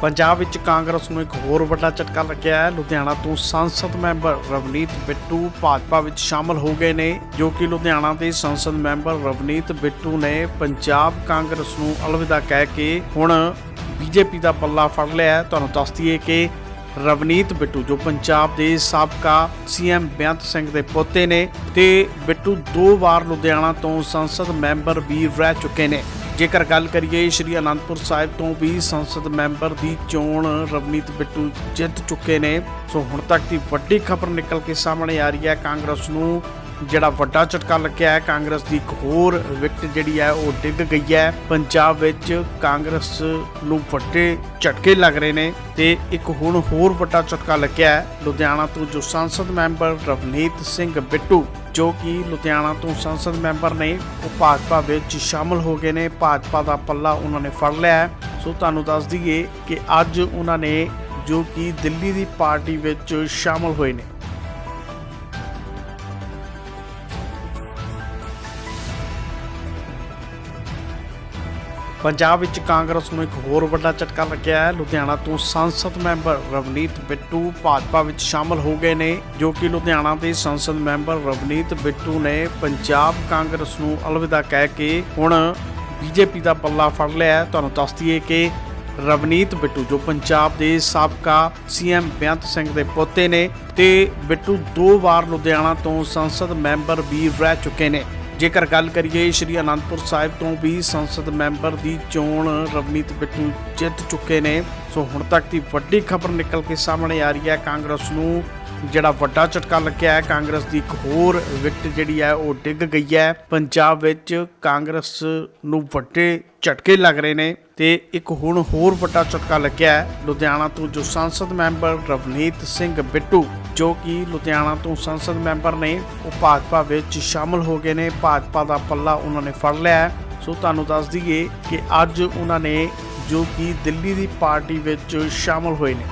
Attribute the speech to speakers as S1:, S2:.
S1: ਪੰਜਾਬ ਵਿੱਚ ਕਾਂਗਰਸ ਨੂੰ ਇੱਕ ਹੋਰ ਵੱਡਾ ਝਟਕਾ ਲੱਗਿਆ ਹੈ। ਲੁਧਿਆਣਾ ਤੋਂ ਸੰਸਦ ਮੈਂਬਰ ਰਵਨੀਤ ਬਿੱਟੂ ਭਾਜਪਾ ਵਿੱਚ ਸ਼ਾਮਲ ਹੋ ਗਏ ਨੇ, ਜੋ ਕਿ ਲੁਧਿਆਣਾ ਦੇ ਸੰਸਦ ਮੈਂਬਰ ਰਵਨੀਤ ਬਿੱਟੂ ਨੇ ਪੰਜਾਬ ਕਾਂਗਰਸ ਨੂੰ ਅਲਵਿਦਾ ਕਹਿ ਕੇ ਹੁਣ ਬੀਜੇਪੀ ਦਾ ਪੱਲਾ ਫੜ ਲਿਆ ਤੁਹਾਨੂੰ ਦੱਸ ਦਈਏ ਕਿ ਰਵਨੀਤ ਬਿੱਟੂ, ਜੋ ਪੰਜਾਬ ਦੇ ਸਾਬਕਾ ਸੀਐਮ ਬੇਅੰਤ ਸਿੰਘ ਦੇ ਪੋਤੇ ਨੇ, ਤੇ ਬਿੱਟੂ ਦੋ ਵਾਰ ਲੁਧਿਆਣਾ ਤੋਂ ਸੰਸਦ ਮੈਂਬਰ ਵੀ ਰਹਿ ਚੁੱਕੇ ਨੇ। ਜੇਕਰ ਗੱਲ ਕਰੀਏ ਸ਼੍ਰੀ ਅਨੰਦਪੁਰ ਸਾਹਿਬ ਤੋਂ ਵੀ ਸੰਸਦ ਮੈਂਬਰ ਦੀ ਚੋਣ ਰਵਨੀਤ ਬਿੱਟੂ ਜਿੱਤ ਚੁੱਕੇ ਨੇ, ਸੋ ਹੁਣ ਤੱਕ ਦੀ ਵੱਡੀ ਖਬਰ ਨਿਕਲ ਕੇ ਸਾਹਮਣੇ ਆ ਰਹੀ ਹੈ ਕਾਂਗਰਸ ਨੂੰ। ਜਿਹੜਾ ਵੱਡਾ ਝਟਕਾ ਲੱਗਿਆ ਹੈ, ਕਾਂਗਰਸ ਦੀ ਇੱਕ ਹੋਰ ਵਿਕਟ ਜਿਹੜੀ ਹੈ, ਉਹ ਡਿੱਗ ਗਈ ਹੈ। ਪੰਜਾਬ ਵਿੱਚ ਕਾਂਗਰਸ ਨੂੰ ਵੱਡੇ ਝਟਕੇ ਲੱਗ ਰਹੇ ਨੇ ਤੇ ਇੱਕ ਹੁਣ ਹੋਰ ਵੱਡਾ ਝਟਕਾ ਲੱਗਿਆ ਹੈ, ਲੁਧਿਆਣਾ ਤੋਂ ਜੋ ਸੰਸਦ ਮੈਂਬਰ ਰਵਨੀਤ ਸਿੰਘ ਬਿੱਟੂ, ਜੋ ਕਿ ਲੁਧਿਆਣਾ ਤੋਂ ਸੰਸਦ ਮੈਂਬਰ ਨੇ, ਉਹ ਭਾਜਪਾ ਵਿੱਚ ਸ਼ਾਮਲ ਹੋ ਗਏ ਨੇ। ਭਾਜਪਾ ਦਾ ਪੱਲਾ ਉਹਨਾਂ ਨੇ ਫੜ ਲਿਆ ਸੋ ਤੁਹਾਨੂੰ ਦੱਸ ਦਈਏ ਕਿ ਅੱਜ ਉਹਨਾਂ ਨੇ ਜੋ ਕਿ ਦਿੱਲੀ ਦੀ ਪਾਰਟੀ ਵਿੱਚ ਸ਼ਾਮਲ ਹੋਏ ਨੇ। ਪੰਜਾਬ ਵਿੱਚ ਕਾਂਗਰਸ ਨੂੰ ਇੱਕ ਹੋਰ ਵੱਡਾ ਝਟਕਾ ਲੱਗਿਆ ਹੈ। ਲੁਧਿਆਣਾ ਤੋਂ ਸੰਸਦ ਮੈਂਬਰ ਰਵਨੀਤ ਬਿੱਟੂ ਭਾਜਪਾ ਵਿੱਚ ਸ਼ਾਮਲ ਹੋ ਗਏ ਨੇ, ਜੋ ਕਿ ਲੁਧਿਆਣਾ ਦੇ ਸੰਸਦ ਮੈਂਬਰ ਰਵਨੀਤ ਬਿੱਟੂ ਨੇ ਪੰਜਾਬ ਕਾਂਗਰਸ ਨੂੰ ਅਲਵਿਦਾ ਕਹਿ ਕੇ ਹੁਣ ਬੀਜੇਪੀ ਦਾ ਪੱਲਾ ਫੜ ਲਿਆ ਹੈ। ਤੁਹਾਨੂੰ ਦੱਸ ਦਈਏ ਕਿ ਰਵਨੀਤ ਬਿੱਟੂ, ਜੋ ਪੰਜਾਬ ਦੇ ਸਾਬਕਾ ਸੀਐਮ ਬੇਅੰਤ ਸਿੰਘ ਦੇ ਪੋਤੇ ਨੇ, ਤੇ ਬਿੱਟੂ ਦੋ ਵਾਰ ਲੁਧਿਆਣਾ ਤੋਂ ਸੰਸਦ ਮੈਂਬਰ ਵੀ ਰਹਿ ਚੁੱਕੇ ਨੇ। ਜੇਕਰ ਗੱਲ ਕਰੀਏ ਸ਼੍ਰੀ ਅਨੰਦਪੁਰ ਸਾਹਿਬ ਤੋਂ ਵੀ ਸੰਸਦ ਮੈਂਬਰ ਦੀ ਚੋਣ ਰਵਨੀਤ ਬਿੱਟੂ ਜਿੱਤ ਚੁੱਕੇ ਨੇ। ਸੋ ਹੁਣ ਤੱਕ ਦੀ ਵੱਡੀ ਖਬਰ ਨਿਕਲ ਕੇ ਸਾਹਮਣੇ ਆ ਰਹੀ ਹੈ। ਕਾਂਗਰਸ ਨੂੰ ਜਿਹੜਾ ਵੱਡਾ ਝਟਕਾ ਲੱਗਿਆ ਹੈ, ਕਾਂਗਰਸ ਦੀ ਇੱਕ ਹੋਰ ਵਿਕਟ ਜਿਹੜੀ ਹੈ, ਉਹ ਡਿੱਗ ਗਈ ਹੈ। ਪੰਜਾਬ ਵਿੱਚ ਕਾਂਗਰਸ ਨੂੰ ਵੱਡੇ ਝਟਕੇ ਲੱਗ ਰਹੇ ਨੇ ਤੇ ਇੱਕ ਹੁਣ ਹੋਰ ਵੱਡਾ ਝਟਕਾ ਲੱਗਿਆ ਹੈ। ਲੁਧਿਆਣਾ ਤੋਂ ਜੋ ਸੰਸਦ ਮੈਂਬਰ ਰਵਨੀਤ ਸਿੰਘ ਬਿੱਟੂ ਜੋ ਕਿ ਲੁਧਿਆਣਾ ਤੋਂ ਸੰਸਦ ਮੈਂਬਰ ਨੇ ਉਹ ਭਾਜਪਾ ਵਿੱਚ ਸ਼ਾਮਲ ਹੋ ਗਏ ਨੇ। ਭਾਜਪਾ ਦਾ ਪੱਲਾ ਉਹਨਾਂ ਨੇ ਫੜ ਲਿਆ ਹੈ। ਸੋ ਤੁਹਾਨੂੰ ਦੱਸ ਦਈਏ ਕਿ ਅੱਜ ਉਹਨਾਂ ਨੇ ਜੋ ਕਿ ਦਿੱਲੀ ਦੀ ਪਾਰਟੀ ਵਿੱਚ ਸ਼ਾਮਲ ਹੋਏ ਨੇ।